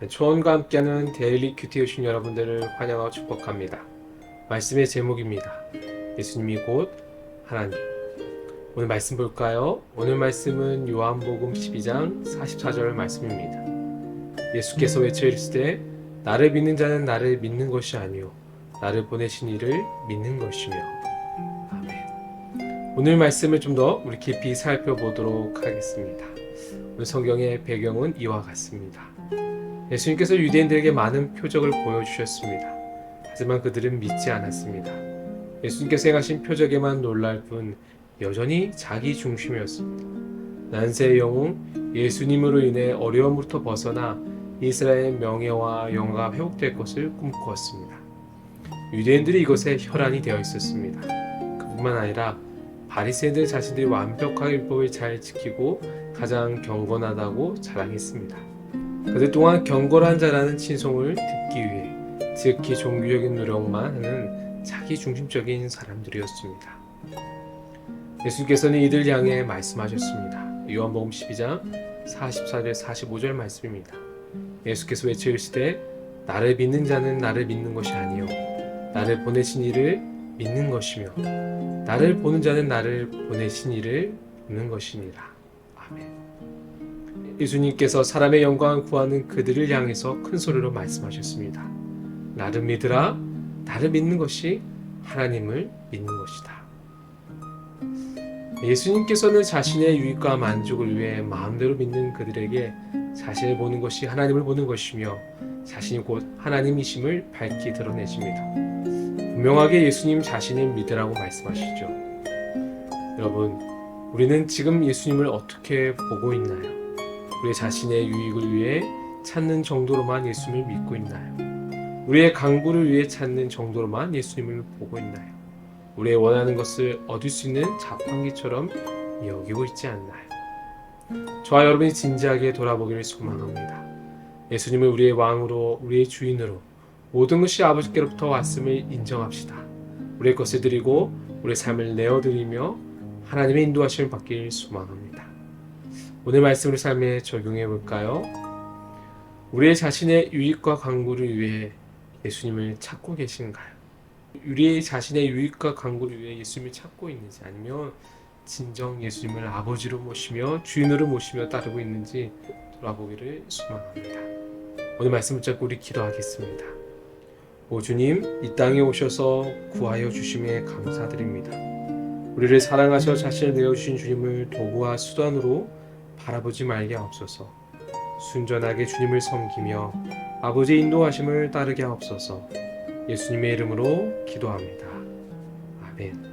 네, 초원과 함께하는 데일리 큐티 오신 여러분들을 환영하고 축복합니다. 말씀의 제목입니다. 예수님이 곧 하나님. 오늘 말씀 볼까요? 오늘 말씀은 요한복음 12장 44절 말씀입니다. 예수께서 외쳐 이르시되 나를 믿는 자는 나를 믿는 것이 아니요 나를 보내신 이를 믿는 것이며 아멘. 오늘 말씀을 좀 더 우리 깊이 살펴보도록 하겠습니다. 오늘 성경의 배경은 이와 같습니다. 예수님께서 유대인들에게 많은 표적을 보여주셨습니다. 하지만 그들은 믿지 않았습니다. 예수님께서 행하신 표적에만 놀랄 뿐 여전히 자기 중심이었습니다. 난세의 영웅 예수님으로 인해 어려움부터 벗어나 이스라엘의 명예와 영광가 회복될 것을 꿈꾸었습니다. 유대인들이 이것에 혈안이 되어 있었습니다. 그뿐만 아니라 바리새인들 자신들이 완벽하게 율법을 잘 지키고 가장 경건하다고 자랑했습니다. 그들 동안 경건한 자라는 칭송을 듣기 위해 지극히 종교적인 노력만 하는 자기 중심적인 사람들이었습니다. 예수께서는 이들 향해 말씀하셨습니다. 요한복음 12장 44절 45절 말씀입니다. 예수께서 외쳐 이르시되 나를 믿는 자는 나를 믿는 것이 아니요 나를 보내신 이를 믿는 것이며 나를 보는 자는 나를 보내신 이를 보는 것이니라. 예수님께서 사람의 영광을 구하는 그들을 향해서 큰 소리로 말씀하셨습니다. 나를 믿으라. 나를 믿는 것이 하나님을 믿는 것이다. 예수님께서는 자신의 유익과 만족을 위해 마음대로 믿는 그들에게 자신을 보는 것이 하나님을 보는 것이며 자신이 곧 하나님이심을 밝히 드러내십니다. 분명하게 예수님 자신을 믿으라고 말씀하시죠. 여러분, 우리는 지금 예수님을 어떻게 보고 있나요? 우리 자신의 유익을 위해 찾는 정도로만 예수님을 믿고 있나요? 우리의 강구를 위해 찾는 정도로만 예수님을 보고 있나요? 우리의 원하는 것을 얻을 수 있는 자판기처럼 여기고 있지 않나요? 저와 여러분이 진지하게 돌아보기를 소망합니다. 예수님을 우리의 왕으로, 우리의 주인으로 모든 것이 아버지께로부터 왔음을 인정합시다. 우리의 것을 드리고 우리의 삶을 내어드리며 하나님의 인도하심을 받길 소망합니다. 오늘 말씀을 삶에 적용해 볼까요? 우리의 자신의 유익과 강구를 위해 예수님을 찾고 계신가요? 우리의 자신의 유익과 강구를 위해 예수님을 찾고 있는지 아니면 진정 예수님을 아버지로 모시며 주인으로 모시며 따르고 있는지 돌아보기를 소망합니다. 오늘 말씀 붙잡고 우리 기도하겠습니다. 오 주님, 이 땅에 오셔서 구하여 주심에 감사드립니다. 우리를 사랑하셔 자신을 내어주신 주님을 도구와 수단으로 바라보지 말게 하옵소서. 순전하게 주님을 섬기며 아버지의 인도하심을 따르게 하옵소서. 예수님의 이름으로 기도합니다. 아멘.